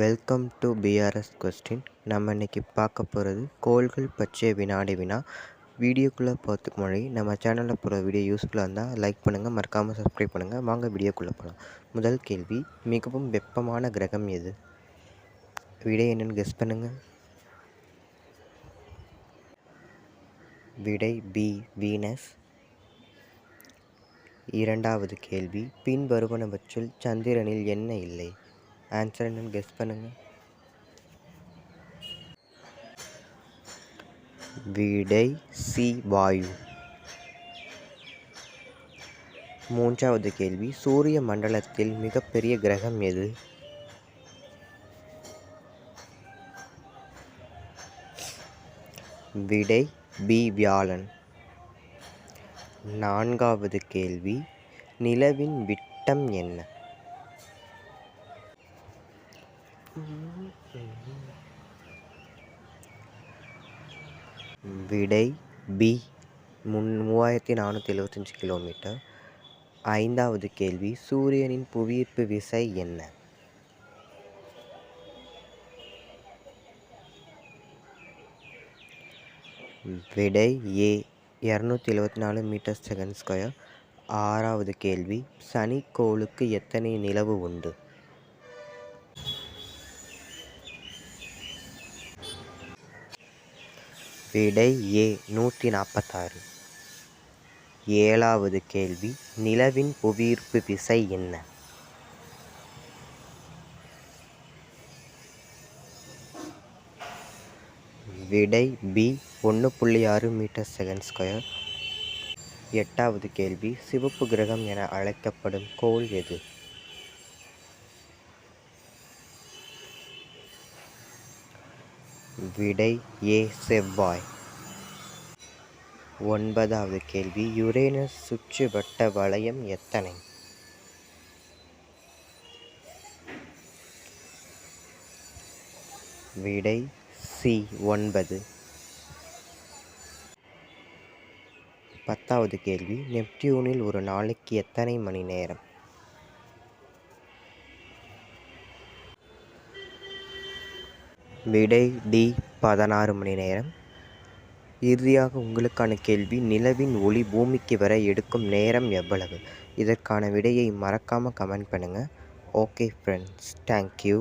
Welcome to BRS question நம்ம இன்னைக்கு பார்க்க போகிறது கோள்கள் பற்றிய வினாடி வினா. வீடியோக்குள்ளே போகிறதுக்கு முன்னாடி நம்ம சேனலில் போகிற வீடியோ யூஸ்ஃபுல்லாக இருந்தால் லைக் பண்ணுங்கள் மறக்காமல் சப்ஸ்கிரைப் பண்ணுங்கள் வாங்க வீடியோக்குள்ளே போகலாம் முதல் கேள்வி மிகவும் வெப்பமான கிரகம் எது? விடை என்னென்னு கெஸ் பண்ணுங்கள் விடை பி வீனஸ் இரண்டாவது கேள்வி பின்வருவனவற்றில் சந்திரனில் என்ன இல்லை? ஆன்சர் என்னன்னு கெஸ் பண்ணுங்கள் விடை சி வாயு. மூன்றாவது கேள்வி சூரிய மண்டலத்தில் மிகப்பெரிய கிரகம் எது? விடை பி வியாழன். நான்காவது கேள்வி நிலவின் விட்டம் என்ன? விடை பி முன் மூவாயிரத்தி நானூற்றி எழுபத்தஞ்சி கிலோமீட்டர் ஐந்தாவது கேள்வி சூரியனின் புவியீர்ப்பு விசை என்ன? விடை ஏ இரநூத்தி எழுபத்தி நாலு மீட்டர் செகண்ட் ஸ்கொயர் ஆறாவது கேள்வி சனிக்கோளுக்கு எத்தனை நிலவு உண்டு? விடை ஏ நூற்றி நாற்பத்தாறு ஏழாவது கேள்வி நிலவின் புவியீர்ப்பு விசை என்ன? விடை பி ஒன்று புள்ளி ஆறு மீட்டர் செகண்ட் ஸ்கொயர். எட்டாவது கேள்வி சிவப்பு கிரகம் என அழைக்கப்படும் கோள் எது? விடை ஏ செவ்வாய். ஒன்பதாவது கேள்வி யுரேனஸ் சுற்றுவட்ட வளையம் எத்தனை? விடை சி ஒன்பது. பத்தாவது கேள்வி நெப்டியூனில் ஒரு நாளைக்கு எத்தனை மணி நேரம்? விடை டி பதினாறு மணி நேரம். இறுதியாக உங்களுக்கான கேள்வி நிலவின் ஒளி பூமிக்கு வர எடுக்கும் நேரம் எவ்வளவு? இதற்கான விடையை மறக்காமல் கமெண்ட் பண்ணுங்கள் ஓகே ஃப்ரெண்ட்ஸ் தேங்க்யூ.